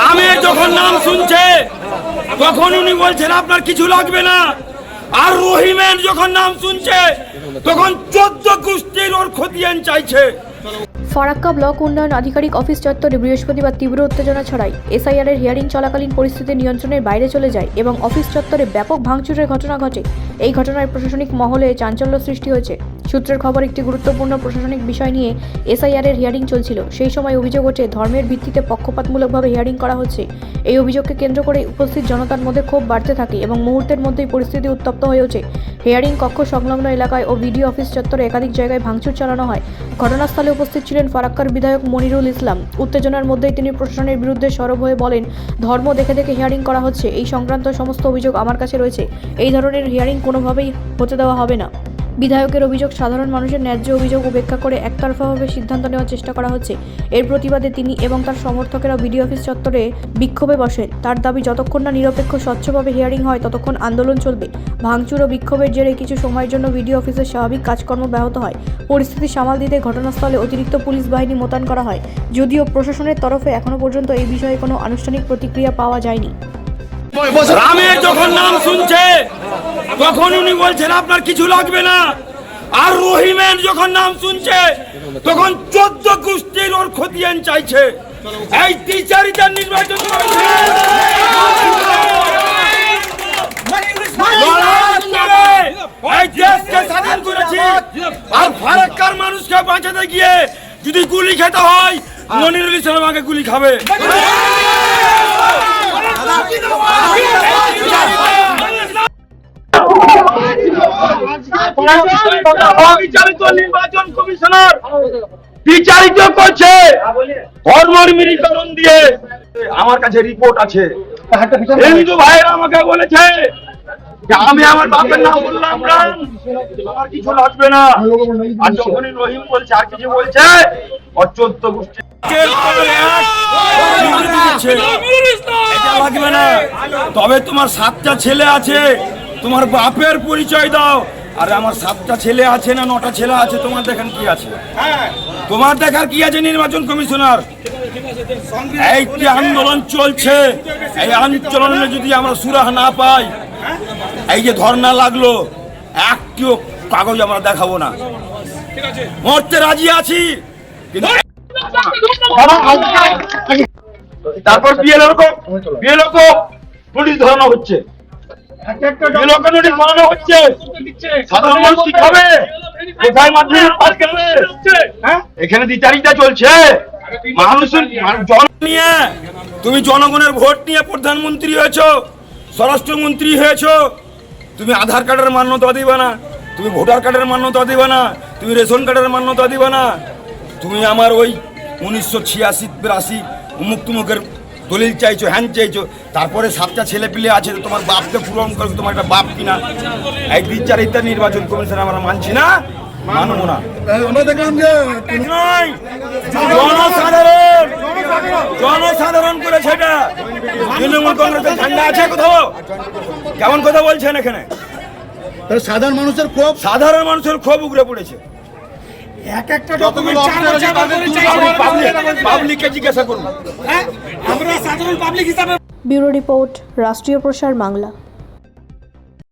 রামের যখন নাম শুনছে তখন উনি বলছেন আপনার কিছু লাগবে না। আর রহিমের যখন নাম শুনছে তখন চোদ্দ গোষ্ঠীর ওর খতিয়ান চাইছে। ফারাক্কা ব্লক উন্নয়ন আধিকারিক অফিস চত্বরে বৃহস্পতিবার তীব্র উত্তেজনা ছড়ায়। এসআইআর এর হিয়ারিং চলাকালীন পরিস্থিতি নিয়ন্ত্রণের বাইরে চলে যায় এবং অফিস চত্বরে ব্যাপক ভাঙচুরের ঘটনা ঘটে। এই ঘটনায় প্রশাসনিক মহলে চাঞ্চল্য সৃষ্টি হয়েছে। সূত্রের খবর, একটি গুরুত্বপূর্ণ প্রশাসনিক বিষয় নিয়ে এসআইআর এর হিয়ারিং চলছিল। সেই সময় অভিযোগ ওঠে, ধর্মের ভিত্তিতে পক্ষপাতমূলকভাবে হিয়ারিং করা হচ্ছে। এই অভিযোগকে কেন্দ্র করে উপস্থিত জনতার মধ্যে ক্ষোভ বাড়তে থাকে এবং মুহূর্তের মধ্যেই পরিস্থিতি উত্তপ্ত হয়ে ওঠে। হিয়ারিং কক্ষ সংলগ্ন এলাকায় ও ভিডিও অফিস চত্বরে একাধিক জায়গায় ভাঙচুর চালানো হয়। ঘটনাস্থলে উপস্থিত ছিলেন ফারাক্কার বিধায়ক মনিরুল ইসলাম। উত্তেজনার মধ্যেই তিনি প্রশাসনের বিরুদ্ধে সরব হয়ে বলেন, ধর্ম দেখে দেখে হিয়ারিং করা হচ্ছে। এই সংক্রান্ত সমস্ত অভিযোগ আমার কাছে রয়েছে। এই ধরনের হিয়ারিং কোনোভাবেই হতে দেওয়া হবে না। বিধায়কের অভিযোগ, সাধারণ মানুষের ন্যায্য অভিযোগ উপেক্ষা করে একতরফাভাবে সিদ্ধান্ত নেওয়ার চেষ্টা করা হচ্ছে। এর প্রতিবাদে তিনি এবং তার সমর্থকেরা বিডি অফিস চত্বরে বিক্ষোভে বসেন। তার দাবি, যতক্ষণ না নিরপেক্ষ, স্বচ্ছভাবে হিয়ারিং হয়, ততক্ষণ আন্দোলন চলবে। ভাঙচুর ও বিক্ষোভের জেরে কিছু সময়ের জন্য বিডিও অফিসের স্বাভাবিক কাজকর্ম ব্যাহত হয়। পরিস্থিতি সামাল দিতে ঘটনাস্থলে অতিরিক্ত পুলিশ বাহিনী মোতায়েন করা হয়। যদিও প্রশাসনের তরফে এখনও পর্যন্ত এই বিষয়ে কোনো আনুষ্ঠানিক প্রতিক্রিয়া পাওয়া যায়নি। রামের যখন নাম শুনছে, তখন উনি বলছেন, আপনার কিছু লাগবে না। আর রহিমের যখন নাম শুনছে, তখন চোদ্দ গোষ্ঠীর ওর খতিয়ান চাইছে। এই নির্বাচন করেছে। লড়াই করে এই দেশকে স্বাধীন করেছি। আর ফারাক্কার মানুষকে বাঁচাতে গিয়ে যদি গুলি খেতে হয় মনিরুল ইসলাম আমাকে গুলি খাবে। বিচারিত করছে। দিয়ে। আমার কাছে রিপোর্ট আছে। হিন্দু ভাইয়েরা আমাকে বলেছে আমি আমার বাপের নাম বললাম আমার কিছু লাগবে না। আর যখনই রহিম বলছে, আর কিছু বলছে চোদ্দ গোষ্ঠী তবে তোমার সাতটা ছেলে আছে, তোমার বাপের পরিচয় দাও। আরে আমার সাতটা ছেলে আছে না নটা ছেলে আছে, তোমার দেখেন কি আছে? তোমার দেখার কি আছে নির্বাচন কমিশনার? এই যে আন্দোলন চলছে, এই আন্দোলনে যদি আমরা সুরাহ না পাই, এই যে ধর্না লাগল, একটিও কাগজ আমরা দেখাবো না। মরতে রাজি আছি তারপর বিয়ে লোক বিয়ে লোক নোটিশ ধরানো হচ্ছে। হ্যাঁ? এখানে নিয়ে, তুমি জনগণের ভোট নিয়ে প্রধানমন্ত্রী হয়েছো, স্বরাষ্ট্রমন্ত্রী হয়েছো, তুমি আধার কার্ডের মান্যতা দিবে না, তুমি ভোটার কার্ডের মান্যতা দিবে না, তুমি রেশন কার্ডের মান্যতা দিবে না, তুমি আমার ওই উনিশশো ছিয়াশি বিরাশি উমুক তুমুকের দলিল চাইছো হ্যান চাইছো তারপরে সাতটা ছেলে পিলে আছে তো তোমার বাপকে পূরণ করে তোমার একটা বাপ কিনা? এই বিচারিতা নির্বাচন কমিশন আমরা মানছি না? মানবো না। জনসাধারণ! জনসাধারণ করেছে এটা। তৃণমূল কংগ্রেসের ঝান্ডা আছে কোথাও? কেমন কথা বলছেন এখানে? সাধারণ মানুষের ক্ষোভ? সাধারণ মানুষের ক্ষোভ উগড়ে পড়েছে। এক একটা ডকুমেন্ট চার বছর পাবলিককে জিজ্ঞাসা করুন হ্যাঁ? আমরা সাধারণ পাবলিক হিসাবে ব্যুরো রিপোর্ট রাষ্ট্রীয় প্রসার বাংলা